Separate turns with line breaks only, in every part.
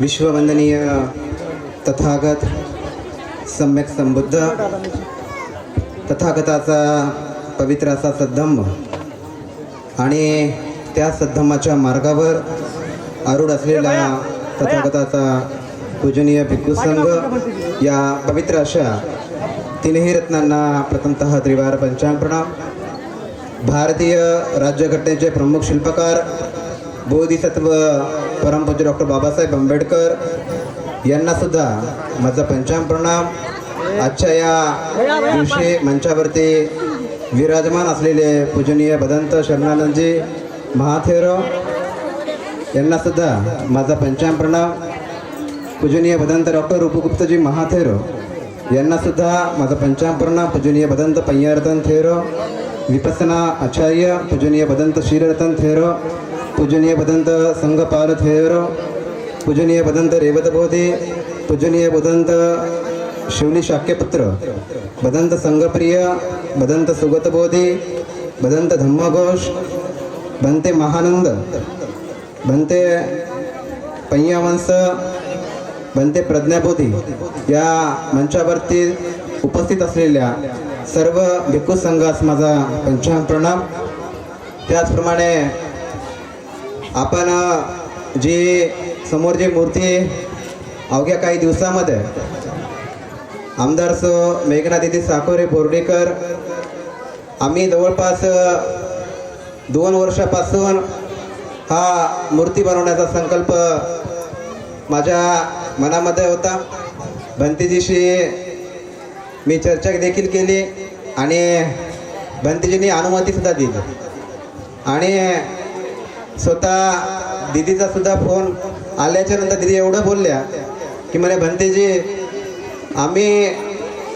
विश्ववंदनीय तथागत सम्यक संबुद्ध तथागताचा पवित्र असा सद्धम्म आणि त्या सद्धम्माच्या मार्गावर आरूढ असलेला तथागताचा पूजनीय भिक्खू संघ या पवित्र अशा तिन्ही रत्नांना प्रथमतः त्रिवार पंचांग प्रणाम. भारतीय राज्यघटनेचे प्रमुख शिल्पकार बोधिसत्व परमपूज्य डॉक्टर बाबासाहेब आंबेडकर यांना सुद्धा माझा पंचाम प्रणाम. आजच्या या दिवशी मंचावरती विराजमान असलेले पूजनीय भदंत शरणानंदजी महाथेरो यांना सुद्धा माझा पंचाम प्रणाम. पूजनीय भदंत डॉक्टर रूपगुप्तजी महाथेरो यांना सुद्धा माझा पंचाम प्रणाम. पूजनीय भदंत पय्यारतन थेरो विपसना आचार्य पूजनीय भदंत श्रीरतन थेरो पूजनीय भदंत संघपाल थेरो पूजनीय भदंत रेवत बोधे पूजनीय भदंत शिवली शाक्यपुत्र भदंत संघप्रिय भदंत सुगत बोधे भदंत धम्मघोष भंते महानंद भंते पय्यावंस बनते प्रज्ञाबोधी या मंचावरती उपस्थित असलेल्या सर्व भिक्खू संघास माझा पंचांग प्रणाम त्याचप्रमाणे आपण जे जी समोर जी मूर्ती अवघ्या काही दिवसामध्ये आमदार सो मेघनादिती साखोरे बोर्डेकर आम्ही जवळपास दोन वर्षापासून हा मूर्ती बनवण्याचा संकल्प माझ्या मनामध्ये होता. भंतीजीशी मी चर्चा देखील केली आणि भंतीजींनी अनुमतीसुद्धा दिली. आणि स्वतः दिदीचा सुद्धा फोन आल्याच्यानंतर दिदी एवढं बोलल्या की म्हणे भंतेजी आम्ही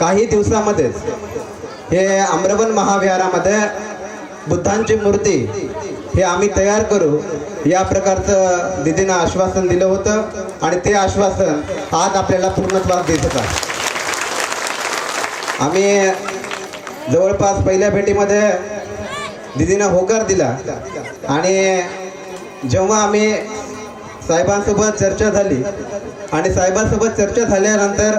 काही दिवसामध्येच हे आम्रवन महाविहारामध्ये बुद्धांची मूर्ती हे आम्ही तयार करू. या प्रकारचं दिदीनं आश्वासन दिलं होतं आणि ते आश्वासन आज आपल्याला पूर्णत्वास दिसत आहे आम्ही जवळपास पहिल्या भेटीमध्ये दिदीनं होकार दिला आणि जेव्हा आम्ही साहेबांसोबत चर्चा झाली आणि साहेबांसोबत चर्चा झाल्यानंतर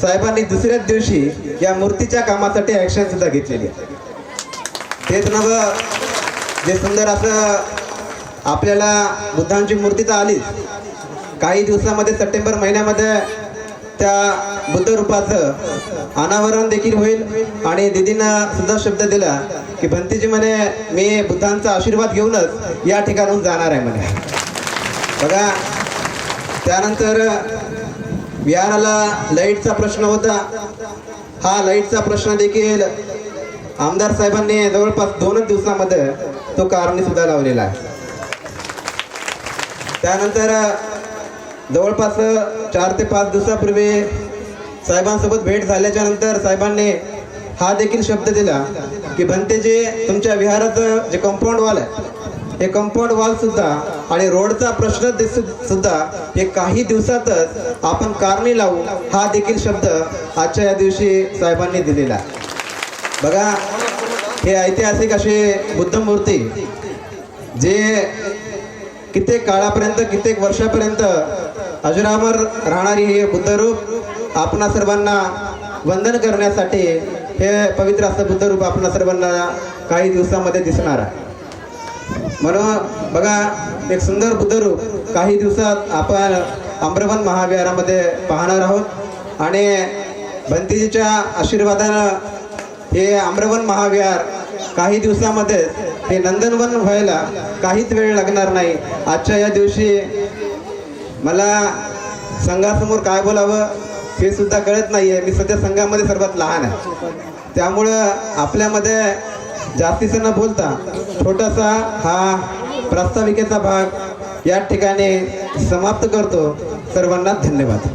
साहेबांनी दुसऱ्याच दिवशी या मूर्तीच्या कामासाठी ॲक्शन सुद्धा घेतलेली तेच नवं जे सुंदर असं आपल्याला बुद्धांची मूर्ती तर आलीच. काही दिवसामध्ये सप्टेंबर महिन्यामध्ये त्या बुद्ध रूपाचं अनावरण देखील होईल आणि दिदींना सुद्धा शब्द दिला. की भंतीजी म्हणे मी बुद्धांचा आशीर्वाद घेऊनच या ठिकाणून जाणार आहे म्हणे. बघा त्यानंतर विहाराला लाईटचा प्रश्न होता. हा लाईटचा प्रश्न देखील आमदार साहेबांनी जवळपास दोनच दिवसामध्ये तो कारणी सुद्धा लावलेला आहे. त्यानंतर जवळपास चार ते पाच दिवसापूर्वी साहेबांसोबत भेट झाल्याच्यानंतर साहेबांनी हा देखील शब्द दिला. की भंतेजे तुमच्या विहाराचं जे कंपाऊंड वॉल आहे हे कंपाऊंड वॉल सुद्धा आणि रोडचा प्रश्न सुद्धा हे काही दिवसातच आपण कारणी लावू हा देखील शब्द आजच्या या दिवशी साहेबांनी दिलेला बघा हे ऐतिहासिक अशी बुद्ध मूर्ती जे कित्येक काळापर्यंत कित्येक वर्षापर्यंत अजरामर राहणारी हे बुद्धरूप आपणा सर्वांना वंदन करण्यासाठी हे पवित्र असं बुद्धरूप आपणा सर्वांना काही दिवसामध्ये दिसणार आहे. म्हणून बघा एक सुंदर बुद्धरूप काही दिवसात आपण आम्रवन महाविहारामध्ये पाहणार आहोत. आणि भंतीजीच्या आशीर्वादानं हे आम्रवन महाविहार काही दिवसामध्ये हे नंदनवन व्हायला काहीच वेळ लागणार नाही. आजच्या या दिवशी मला संघासमोर काय बोलावं हे सुद्धा कळत नाही आहे मी सध्या संघामध्ये सर्वात लहान आहे. त्यामुळं आपल्यामध्ये जास्तीचं न बोलता छोटासा हा प्रास्ताविकेचा भाग या ठिकाणी समाप्त करतो. सर्वांना धन्यवाद.